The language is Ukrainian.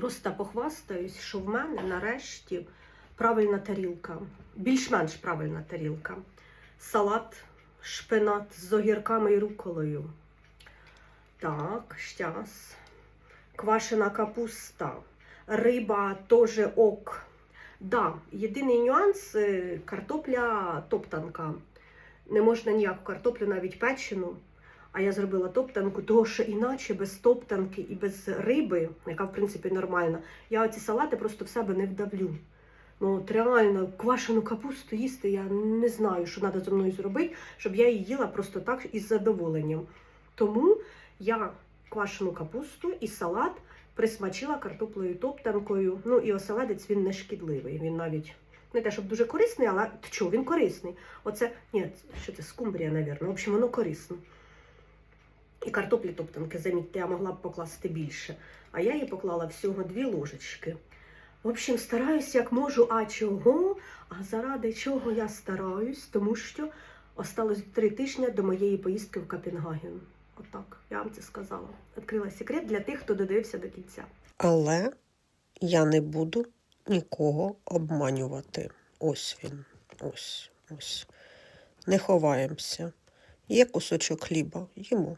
Просто похвастаюсь, що в мене нарешті правильна тарілка, більш-менш правильна тарілка. Салат, шпинат з огірками і руколою. Так, щас. Квашена капуста. Риба теж ок. Да, єдиний нюанс е, картопля топтанка. Не можна ніяку картоплю, навіть печену. А я зробила топтанку, тому що іначе без топтанки і без риби, яка в принципі нормальна, я оці салати просто в себе не вдавлю. Ну от реально квашену капусту їсти я не знаю, що треба зі мною зробити, щоб я її їла просто так із задоволенням. Тому я квашену капусту і салат присмачила картоплею топтанкою. Ну і оселедець він не шкідливий. Він навіть не те, щоб дуже корисний, але що, він корисний. Оце, ні, що це скумбрія, навірно. В общем, воно корисно. І картоплі топтанки, замітьте, я могла б покласти більше. А я їй поклала всього дві ложечки. В общем, стараюсь як можу, а чого? А заради чого я стараюсь? Тому що осталось три тижні до моєї поїздки в Копенгаген. Отак, я вам це сказала. Відкрила секрет для тих, хто додивився до кінця. Але я не буду нікого обманювати. Ось він. Ось, ось. Не ховаємося. Є кусочок хліба, їмо.